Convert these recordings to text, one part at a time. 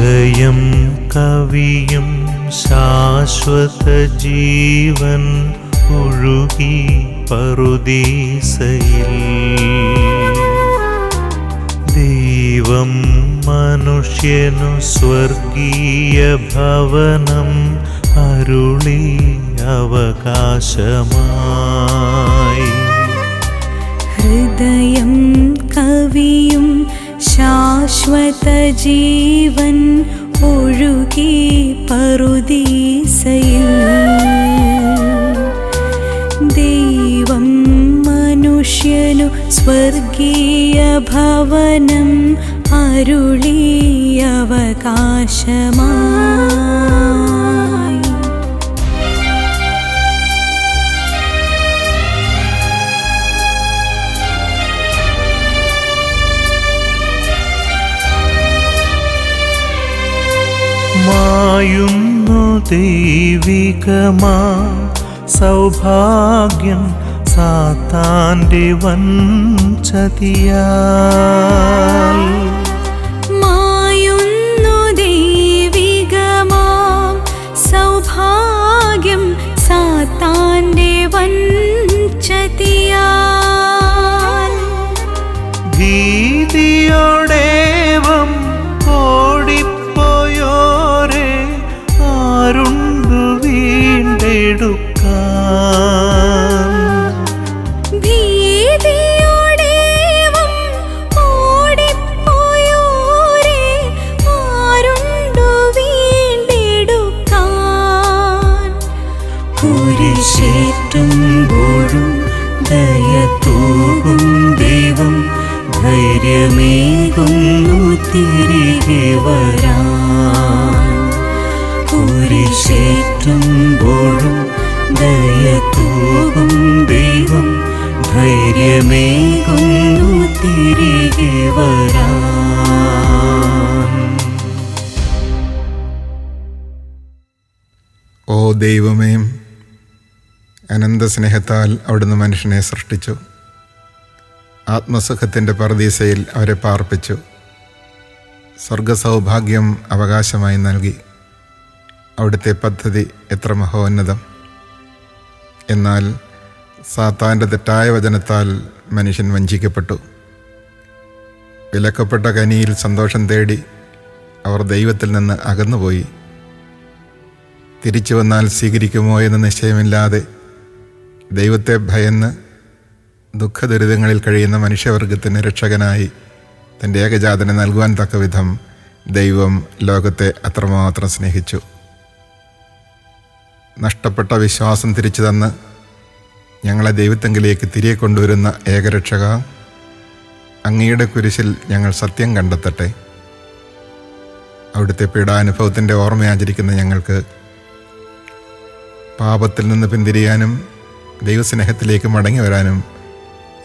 ഹൃദയം കവിയും ശാശ്വത ജീവൻ ഒഴുകി പറുദീസയിൽ. ദൈവം മനുഷ്യനു സ്വർഗീയ ഭവനം അരുളി അവകാശമായി. ഹൃദയം കവിയും ശാശ്വത ജീവൻ ഒഴുകി പറുദീസയിൽ ദൈവം മനുഷ്യനു സ്വർഗീയ ഭവനം അരുളി അവകാശമായി മായുന്നു ദൈവികമാ. സൗഭാഗ്യം സാത്താന്റെ മായുന്നു കുരിശേറ്റുമ്പോഴും ദയത്തോകും ദൈവം ധൈര്യമേകുന്നു തിരികെ വരാൻ. കുരിശേറ്റുമ്പോഴും ദയത്തോകും ദൈവം ധൈര്യമേകുന്നു തിരികെ ഓ ദൈവമേ അനന്ത സ്നേഹത്താൽ അവിടുന്ന് മനുഷ്യനെ സൃഷ്ടിച്ചു. ആത്മസുഖത്തിന്റെ പർദീസയിൽ അവരെ പാർപ്പിച്ചു. സ്വർഗസൗഭാഗ്യം അവകാശമായി നൽകി. അവിടുത്തെ പദ്ധതി എത്ര മഹോന്നതം. എന്നാൽ സാത്താന്റെ തെറ്റായ വചനത്താൽ മനുഷ്യൻ വഞ്ചിക്കപ്പെട്ടു. വിലക്കപ്പെട്ട കനിയിൽ സന്തോഷം തേടി അവർ ദൈവത്തിൽ നിന്ന് അകന്നുപോയി. തിരിച്ചു വന്നാൽ സ്വീകരിക്കുമോ എന്ന നിശ്ചയമില്ലാതെ ദൈവത്തെ ഭയന്ന് ദുഃഖദുരിതങ്ങളിൽ കഴിയുന്ന മനുഷ്യവർഗത്തിന് രക്ഷകനായി തന്റെ ഏകജാതനെ നൽകുവാൻ തക്ക വിധം ദൈവം ലോകത്തെ അത്രമാത്രം സ്നേഹിച്ചു. നഷ്ടപ്പെട്ട വിശ്വാസം തിരിച്ചു തന്ന് ഞങ്ങളെ ദൈവത്തെങ്കിലേക്ക് തിരികെ കൊണ്ടുവരുന്ന ഏകരക്ഷക അങ്ങയുടെ കുരിശിൽ ഞങ്ങൾ സത്യം കണ്ടെത്തട്ടെ. അവിടുത്തെ പീഡാനുഭവത്തിന്റെ ഓർമ്മ ആചരിക്കുന്ന ഞങ്ങൾക്ക് പാപത്തിൽ നിന്ന് പിന്തിരിയാനും ദൈവസ്നേഹത്തിലേക്ക് മടങ്ങി വരാനും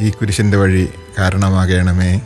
ഈ കുരിശിന്റെ വഴി കാരണമാകണമേ.